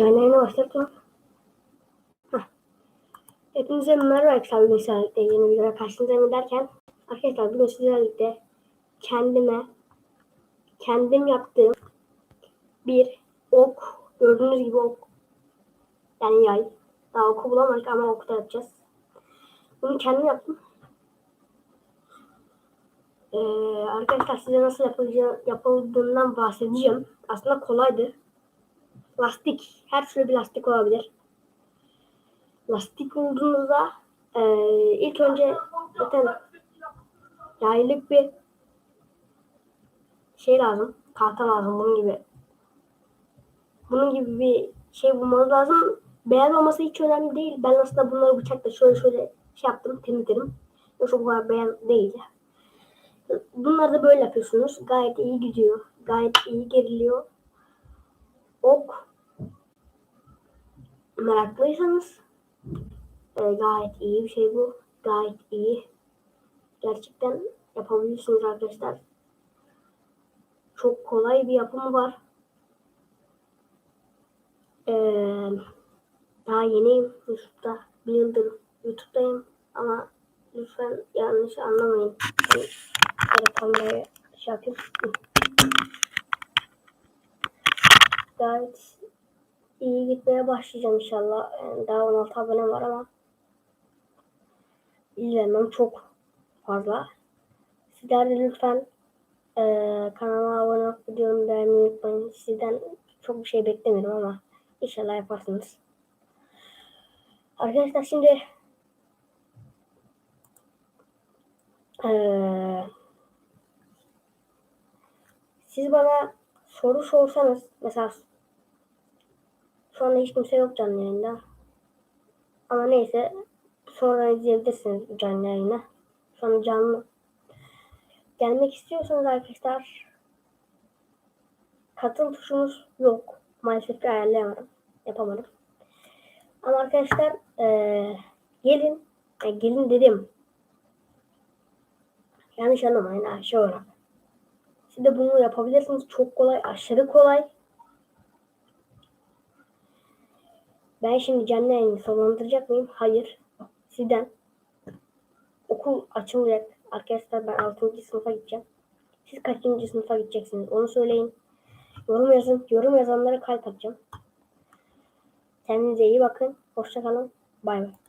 Canlı yayına başlattım. Hah. Hepinize merhaba arkadaşlar. Bugün sizlerle yeni videoya karşınızdayım derken arkadaşlar bugün sizlerle kendime kendim yaptığım bir ok gördüğünüz gibi ok yani yay daha oku bulamadık ama oku da yapacağız. Bunu kendim yaptım. Ee, arkadaşlar size nasıl yapıldığından bahsedeceğim. Aslında kolaydı. Lastik. Her türlü bir lastik olabilir. Lastik olduğunuzda e, ilk önce zaten yaylık bir şey lazım. Tahta lazım bunun gibi. Bunun gibi bir şey bulmanız lazım. Beyaz olması hiç önemli değil. Ben aslında bunları bıçakla şöyle şöyle şey yaptım temizledim. Yoksa bu kadar beyaz değil. Bunları da böyle yapıyorsunuz. Gayet iyi gidiyor. Gayet iyi geriliyor. Ok meraklıysanız e, gayet iyi bir şey bu. Gayet iyi. Gerçekten yapabilirsiniz arkadaşlar. Çok kolay bir yapımı var. Ee, daha yeniyim YouTube'da. Bir yıldır YouTube'dayım ama lütfen yanlış anlamayın. Böyle kameraya şey yapayım. Gayet iyi gitmeye başlayacağım inşallah. Yani daha 16 abone var ama izlenmem çok fazla. Sizler de lütfen eee kanalıma abone olup videomu beğenmeyi unutmayın. Sizden çok bir şey beklemiyorum ama inşallah yaparsınız. Arkadaşlar şimdi eee siz bana soru sorsanız mesela şu anda hiç kimse yok canlı yayında. Ama neyse sonra izleyebilirsiniz canlı yayını. Şu an canlı. Gelmek istiyorsanız arkadaşlar katıl tuşumuz yok. Maalesef ki ayarlayamadım. Yapamadım. Ama arkadaşlar eee, gelin. e, gelin dedim. Yanlış anlamayın ha şey olarak. Siz de bunu yapabilirsiniz. Çok kolay. Aşırı kolay. Ben şimdi canlı yayını sonlandıracak mıyım? Hayır. Sizden okul açılacak. Arkadaşlar ben 6. sınıfa gideceğim. Siz kaçıncı sınıfa gideceksiniz? Onu söyleyin. Yorum yazın. Yorum yazanlara kalp atacağım. Kendinize iyi bakın. Hoşçakalın. Bay bay.